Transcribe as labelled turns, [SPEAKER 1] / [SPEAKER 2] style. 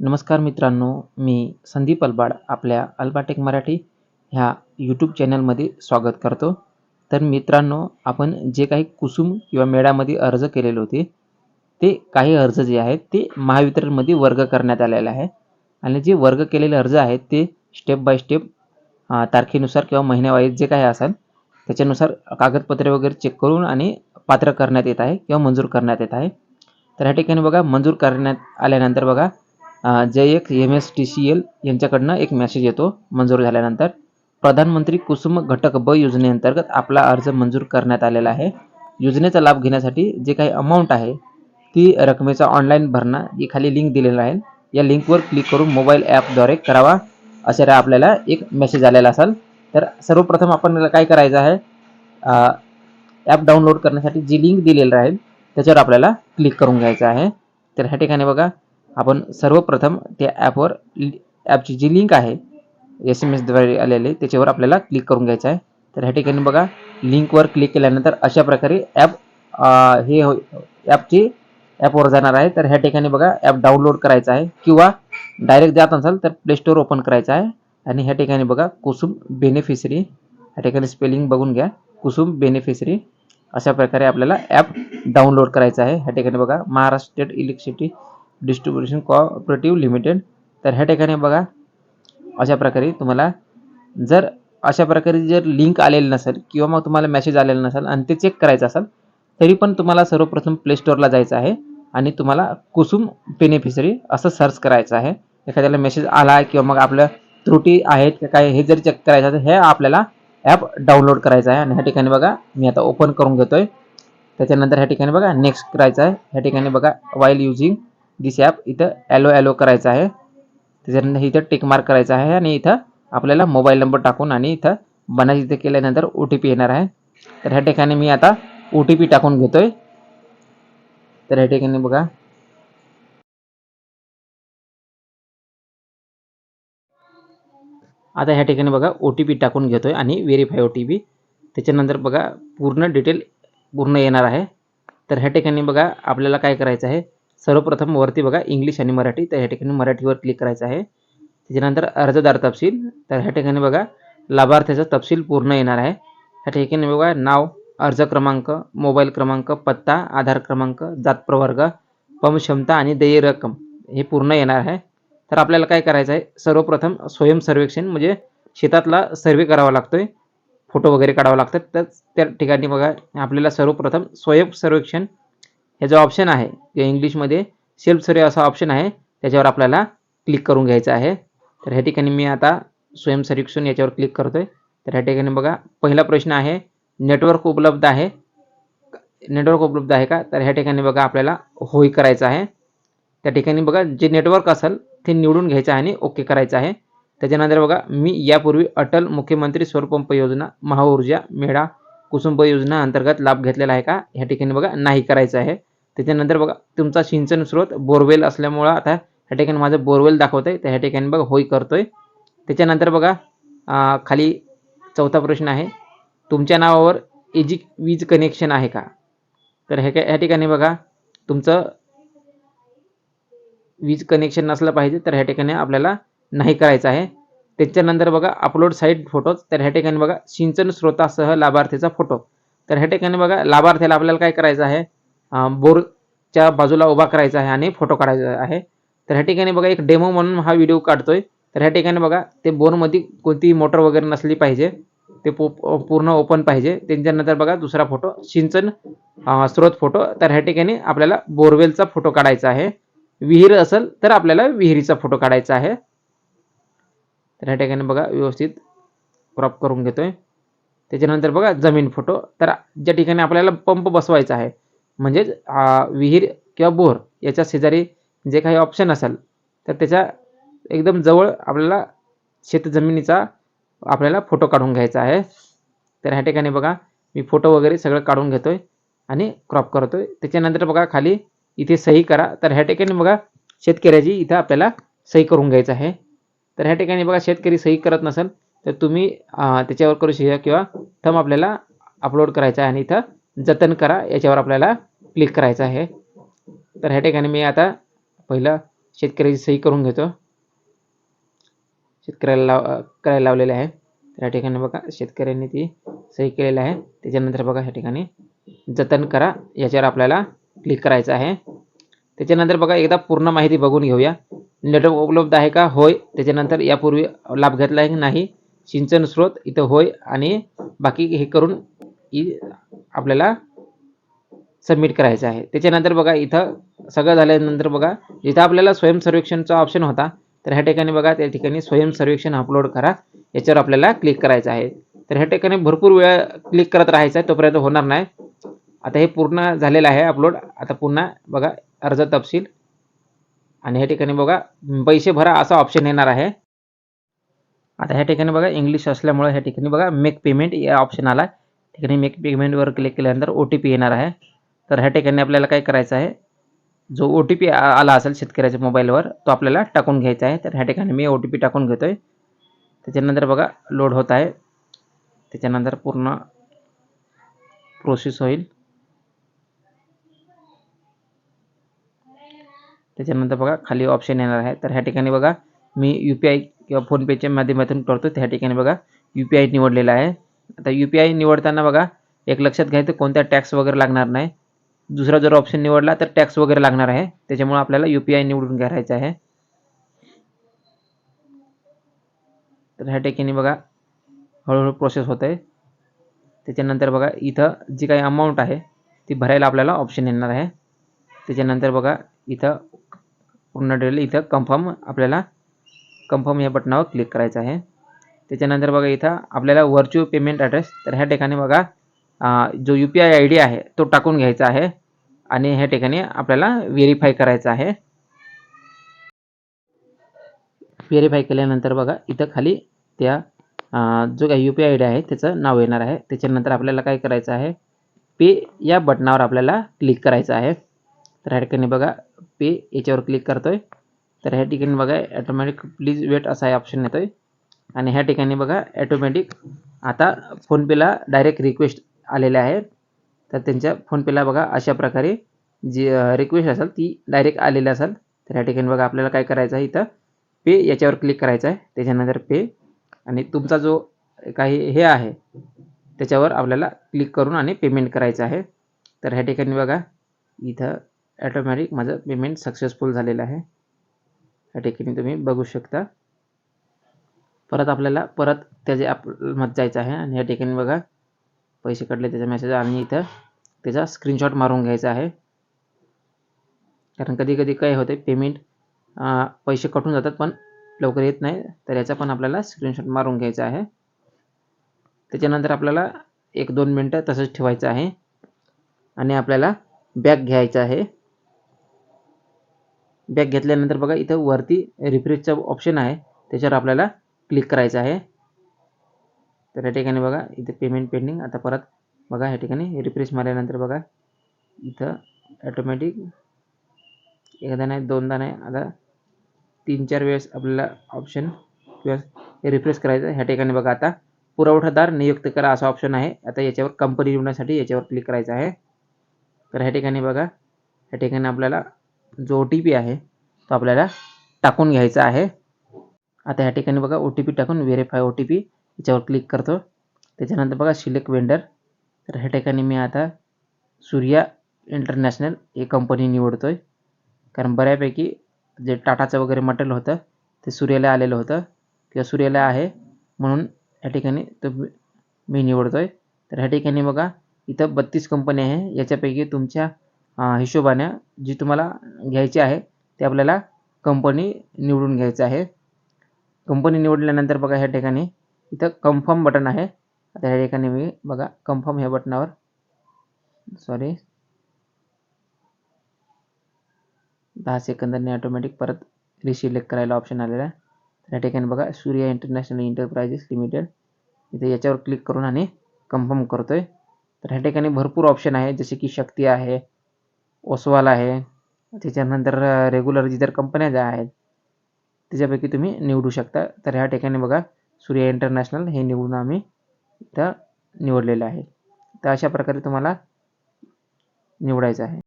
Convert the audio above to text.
[SPEAKER 1] नमस्कार मित्रांनो मी संदीप अलबाड आपल्या अल्बाटेक मराठी ह्या यूट्यूब चॅनलमध्ये स्वागत करतो. तर मित्रांनो आपण जे काही कुसुम किंवा मेळामध्ये अर्ज केलेले होते ते काही अर्ज जे आहेत ते महावितरणमध्ये वर्ग करण्यात आलेले आहे. आणि जे वर्ग केलेले अर्ज आहेत ते स्टेप बाय स्टेप तारखेनुसार किंवा महिन्यावाईज जे काही असाल त्याच्यानुसार कागदपत्रे वगैरे चेक करून आणि पात्र करण्यात येत आहे किंवा मंजूर करण्यात येत आहे. तर ह्या ठिकाणी बघा मंजूर करण्यात आल्यानंतर बघा जे एक M S T C L यांच्याकडनं एक मेसेज येतो मंजूर झाल्यानंतर. प्रधानमंत्री कुसुम घटक ब योजनेअंतर्गत आपला अर्ज मंजूर करण्यात आलेला आहे. योजनेचा लाभ घेण्यासाठी जे काही अमाऊंट आहे ती रकमेचा ऑनलाईन भरणा ही खाली लिंक दिलेला आहे या लिंकवर क्लिक करून मोबाईल ॲपद्वारे करावा असे आपल्याला एक मेसेज आलेला असाल. तर सर्वप्रथम आपण काय करायचं आहे ॲप डाउनलोड करण्यासाठी जी लिंक दिलेली राहील त्याच्यावर आपल्याला क्लिक करून घ्यायचं आहे. तर ह्या ठिकाणी बघा आपण सर्वप्रथम त्या ॲपवर ॲपची जी लिंक आहे एस एम एसद्वारे आलेले त्याच्यावर आपल्याला क्लिक करून घ्यायचं आहे. तर ह्या ठिकाणी बघा लिंकवर क्लिक केल्यानंतर अशा प्रकारे ॲप हे हो ॲपची ॲपवर जाणार आहे. तर ह्या ठिकाणी बघा ॲप डाउनलोड करायचं आहे किंवा डायरेक्ट जात असाल तर प्ले स्टोअर ओपन करायचं आहे. आणि ह्या ठिकाणी बघा कुसुम बेनिफिशरी ह्या ठिकाणी स्पेलिंग बघून घ्या कुसुम बेनिफिशरी अशा प्रकारे आपल्याला ॲप डाउनलोड करायचं आहे. ह्या ठिकाणी बघा Maharashtra state electricity distribution cooperative limited. तर ह्या ठिकाणी बघा. अशा प्रकारे तुम्हाला जर अशा प्रकारे जर लिंक आलेली नसेल किंवा मग तुम्हाला मेसेज आलेला नसेल आणि ते चेक करायचं असेल तरी पण तुम्हाला सर्वप्रथम प्ले स्टोअरला जायचं आहे आणि तुम्हाला कुसुम बेनिफिशरी असं सर्च करायचं आहे. एखाद्याला मेसेज आला किंवा मग आपल्या त्रुटी आहेत का काय हे जर चेक करायचं तर हे आपल्याला ॲप डाउनलोड करायचं आहे. आणि ह्या ठिकाणी बघा मी आता ओपन करून घेतोय. त्याच्यानंतर ह्या ठिकाणी बघा नेक्स्ट करायचं आहे. ह्या ठिकाणी बघा वाईल युजिंग दिस ॲप इथं ॲलो ॲलो करायचं आहे. त्याच्यानंतर इथं टेकमार्क करायचं आहे आणि इथं आपल्याला मोबाईल नंबर टाकून आणि इथं बनायची इथे केल्यानंतर ओ टी पी येणार आहे. तर ह्या ठिकाणी मी आता ओ टी पी टाकून घेतोय. तर ह्या ठिकाणी बघा. आता ह्या ठिकाणी बघा ओ टी पी टाकून घेतोय आणि व्हेरीफाय ओ टी पी त्याच्यानंतर बघा पूर्ण डिटेल पूर्ण येणार आहे. तर ह्या ठिकाणी बघा आपल्याला काय करायचं आहे? सर्वप्रथम वरती बघा इंग्लिश आणि मराठी. तर ह्या ठिकाणी मराठीवर क्लिक करायचं आहे. त्याच्यानंतर अर्जदार तपशील. तर ह्या ठिकाणी बघा लाभार्थ्याचा तपशील पूर्ण येणार आहे. ह्या ठिकाणी बघा नाव अर्ज क्रमांक मोबाईल क्रमांक पत्ता आधार क्रमांक जात प्रवर्ग पम क्षमता आणि देय रक्कम हे पूर्ण येणार आहे. तर आपल्याला काय करायचं आहे? सर्वप्रथम स्वयं सर्वेक्षण म्हणजे शेतातला सर्वे करावा लागतोय. फोटो वगैरे काढावा लागतात. तर त्या ठिकाणी बघा आपल्याला सर्वप्रथम स्वयं सर्वेक्षण हे जो ऑप्शन आहे किंवा इंग्लिशमध्ये सेल्फ सर्वे असा ऑप्शन आहे. त्याच्यावर आपल्याला क्लिक करून घ्यायचं आहे. तर ह्या ठिकाणी मी आता स्वयंसर्वेक्षण याच्यावर क्लिक करतोय. तर ह्या ठिकाणी बघा पहिला प्रश्न आहे नेटवर्क उपलब्ध आहे? नेटवर्क उपलब्ध आहे का? तर ह्या ठिकाणी बघा आपल्याला होय करायचं आहे. त्या ठिकाणी बघा जे नेटवर्क असेल ते निवडून घ्यायचं आहे आणि ओके करायचं आहे. त्याच्यानंतर बघा मी यापूर्वी अटल मुख्यमंत्री सौरपंप योजना महाऊर्जा मेळा कुसुंब योजना अंतर्गत लाभ घेतलेला आहे का? ह्या ठिकाणी बघा नाही करायचं आहे. त्याच्यानंतर बघा तुमचा सिंचन स्रोत बोरवेल असल्यामुळं आता ह्या ठिकाणी माझं बोरवेल दाखवत आहे तर ह्या ठिकाणी बघा होय करतोय. त्याच्यानंतर बघा खाली चौथा प्रश्न आहे. तुमच्या नावावर एजी वीज कनेक्शन आहे का? तर हे ह्या ठिकाणी बघा तुमचं वीज कनेक्शन नसलं पाहिजे तर ह्या ठिकाणी आपल्याला नाही करायचं आहे. त्याच्यानंतर बघा अपलोड साईट फोटोज तर ह्या ठिकाणी बघा सिंचन स्रोतासह लाभार्थीचा फोटो तर ह्या ठिकाणी बघा लाभार्थ्याला आपल्याला काय करायचं आहे? बोरच्या बाजूला उभा करायचा आहे आणि फोटो काढायचा आहे. तर ह्या ठिकाणी बघा एक डेमो म्हणून हा व्हिडिओ काढतोय. तर ह्या ठिकाणी बघा ते बोरमध्ये कोणतीही मोटर वगैरे नसली पाहिजे. ते पो पूर्ण ओपन पाहिजे. त्यांच्यानंतर बघा दुसरा फोटो सिंचन स्रोत फोटो तर ह्या ठिकाणी आपल्याला बोरवेलचा फोटो काढायचा आहे. विहीर असेल तर आपल्याला विहिरीचा फोटो काढायचा आहे. तर ह्या ठिकाणी बघा व्यवस्थित क्रॉप करून घेतो आहे त्याच्यानंतर बघा जमीन फोटो तर ज्या ठिकाणी आपल्याला पंप बसवायचा आहे म्हणजेच विहीर किंवा बोर याच्या शेजारी जे काही ऑप्शन असेल तर त्याच्या एकदम जवळ आपल्याला शेतजमिनीचा आपल्याला फोटो काढून घ्यायचा आहे. तर ह्या ठिकाणी बघा मी फोटो वगैरे सगळं काढून घेतोय आणि क्रॉप करतोय. त्याच्यानंतर बघा खाली इथे सही करा. तर ह्या ठिकाणी बघा शेतकऱ्याची इथं आपल्याला सही करून घ्यायचं आहे. तर ह्या ठिकाणी बघा शेतकरी सही करत नसेल तर तुम्ही त्याच्यावर करू शकता किंवा थम आपल्याला अपलोड करायचा आहे आणि इथं जतन करा. याच्यावर आपल्याला क्लिक करायचं आहे. तर ह्या ठिकाणी मी आता पहिलं शेतकऱ्याची सही करून घेतो. शेतकऱ्याला लाव करायला लावलेले आहे. तर या ठिकाणी बघा शेतकऱ्यांनी ती सही केलेली आहे. त्याच्यानंतर बघा ह्या ठिकाणी जतन करा. याच्यावर आपल्याला क्लिक करायचं आहे. त्याच्यानंतर बघा एकदा पूर्ण माहिती बघून घेऊया. नेटवर्क उपलब्ध आहे का? होय. त्याच्यानंतर यापूर्वी लाभ घेतला आहे की नाही? सिंचन स्रोत इथं होय. आणि बाकी हे करून आपल्याला सबमिट करायचं आहे. त्याच्यानंतर बघा इथं सगळं झाल्यानंतर बघा जिथं आपल्याला स्वयंसर्वेक्षणचा ऑप्शन होता तर ह्या ठिकाणी बघा त्या ठिकाणी स्वयंसर्वेक्षण अपलोड करा. याच्यावर आपल्याला क्लिक करायचं आहे. तर ह्या ठिकाणी भरपूर वेळ क्लिक करत राहायचं आहे तोपर्यंत होणार नाही. आता हे पूर्ण झालेलं आहे अपलोड आता पुन्हा बघा अर्ज तपशील. आणि ह्या ठिकाणी बघा पैसे भरा असा ऑप्शन येणार आहे. आता ह्या ठिकाणी बघा इंग्लिश असल्यामुळे ह्या ठिकाणी बघा मेक पेमेंट या ऑप्शन आला. ठिकाणी मेक पेमेंटवर क्लिक केल्यानंतर ओ टी पी येणार आहे. तर ह्या ठिकाणी आपल्याला काय करायचं आहे? जो ओ टी पी आला असेल शेतकऱ्याच्या मोबाईलवर तो आपल्याला टाकून घ्यायचा आहे. तर ह्या ठिकाणी मी ओ टी पी टाकून घेतो आहे त्याच्यानंतर बघा लोड होत आहे. त्याच्यानंतर पूर्ण प्रोसेस होईल. त्याच्यानंतर बघा खाली ऑप्शन येणार आहे. तर ह्या ठिकाणी बघा मी यू पी आय किंवा फोनपेच्या माध्यमातून करतो. त्या ठिकाणी बघा यू पी आय निवडलेला आहे. आता यू पी आय निवडताना बघा एक लक्षात घ्यायचं कोणत्या टॅक्स वगैरे लागणार नाही. दुसरा जर ऑप्शन निवडला तर टॅक्स वगैरे लागणार आहे. त्याच्यामुळे आपल्याला यू पी आय निवडून घ्यायचं आहे. तर ह्या ठिकाणी बघा हळूहळू प्रोसेस होत आहे त्याच्यानंतर बघा इथं जी काही अमाऊंट आहे ती भरायला आपल्याला ऑप्शन येणार आहे. त्याच्यानंतर बघा इथं पूर्ण डिटेल इथं कन्फर्म आपल्याला कन्फर्म या बटनावर क्लिक करायचं आहे. त्याच्यानंतर बघा इथं आपल्याला व्हर्च्युअल पेमेंट ॲड्रेस तर ह्या ठिकाणी बघा जो U P I I D आहे तो टाकून घ्यायचा आहे. आणि ह्या ठिकाणी आपल्याला व्हेरीफाय करायचं आहे. व्हेरीफाय केल्यानंतर बघा इथं खाली त्या जो काही U P I I D आहे त्याचं नाव येणार आहे. त्याच्यानंतर आपल्याला काय करायचं आहे? पे या बटनावर आपल्याला क्लिक करायचं आहे. तर ह्या ठिकाणी बघा पे याच्यावर क्लिक करतो आहे तर ह्या ठिकाणी बघा ॲटोमॅटिक प्लीज वेट असा ऑप्शन येतो आहे आणि ह्या ठिकाणी बघा ॲटोमॅटिक आता फोनपेला डायरेक्ट रिक्वेस्ट आलेल्या आहे तर त्यांच्या फोनपेला बघा अशा प्रकारे जी रिक्वेस्ट असेल ती डायरेक्ट आलेली असेल. तर ह्या ठिकाणी बघा आपल्याला काय करायचं आहे इथं? पे याच्यावर क्लिक करायचं आहे. त्याच्यानंतर पे आणि तुमचा जो काही हे आहे त्याच्यावर आपल्याला क्लिक करून आणि पेमेंट करायचं आहे. तर ह्या ठिकाणी बघा इथं ॲटोमॅटिक माझं पेमेंट सक्सेसफुल झालेलं आहे. या ठिकाणी तुम्ही बघू शकता. परत आपल्याला परत त्याचे मध्ये जायचं आहे आणि या ठिकाणी बघा. पैसे काढले त्याचा मेसेज आणि इथं त्याचा स्क्रीनशॉट मारून घ्यायचा आहे. कारण कधी कधी काय होते पेमेंट पैसे कटून जातात पण लवकर येत नाही. तर याचा पण आपल्याला स्क्रीनशॉट मारून घ्यायचा आहे. त्याच्यानंतर आपल्याला एक दोन मिनटं तसंच ठेवायचं आहे. आणि आपल्याला बॅग घ्यायचा आहे. बॅग घेतल्यानंतर बघा इथं वरती रिफ्रेशचा ऑप्शन आहे. त्याच्यावर आपल्याला क्लिक करायचं आहे. तर या ठिकाणी बघा इथे पेमेंट पेंडिंग आता परत बघा ह्या ठिकाणी रिफ्रेश मारल्यानंतर बघा इथं ॲटोमॅटिक एकदा नाही दोनदा नाही आता तीन चार वेळेस आपल्याला ऑप्शन किंवा रिफ्रेश करायचं. ह्या ठिकाणी बघा आता पुरवठादार नियुक्त करा असा ऑप्शन आहे. आता याच्यावर कंपनी निवडण्यासाठी याच्यावर क्लिक करायचं आहे. तर ह्या ठिकाणी बघा ह्या ठिकाणी आपल्याला जो ओ टी पी आहे तो आपल्याला टाकून घ्यायचा आहे. आता ह्या ठिकाणी बघा ओ टी पी टाकून व्हेरीफाय ओ टी पी याच्यावर क्लिक करतो. त्याच्यानंतर बघा सिलेक्ट वेंडर तर ह्या ठिकाणी मी आता सूर्या इंटरनॅशनल ही कंपनी निवडतो आहे कारण बऱ्यापैकी जे टाटाचं वगैरे मटेरियल होतं ते सूर्याला आलेलं होतं. किंवा सूर्याला आहे म्हणून ह्या ठिकाणी तो मी निवडतो आहे तर ह्या ठिकाणी बघा इथं बत्तीस कंपनी आहे. याच्यापैकी तुमच्या हिशोबाने जी तुम्हाला घ्यायची आहे ते आपल्याला कंपनी निवडून घ्यायचं आहे. कंपनी निवडल्यानंतर बघा ह्या ठिकाणी इथं कन्फर्म बटन आहे. आता ह्या ठिकाणी मी बघा कन्फर्म ह्या बटनावर सॉरी दहा सेकंदांनी ऑटोमॅटिक परत रिसिलेक्ट करायला ऑप्शन आलेला आहे. त्या ठिकाणी बघा सूर्या इंटरनॅशनल इंटरप्राइजेस लिमिटेड इथे याच्यावर क्लिक करून आणि कन्फर्म करतोय. तर ह्या ठिकाणी भरपूर ऑप्शन आहे जसे की शक्ती आहे ओसवाल आहे. त्याच्यानंतर रेग्युलर जी जर कंपन्या ज्या आहेत त्याच्यापैकी तुम्ही निवडू शकता. तर ह्या ठिकाणी बघा सूर्या इंटरनॅशनल हे निवडून आम्ही इथं निवडलेलं आहे. तर अशा प्रकारे तुम्हाला निवडायचं आहे.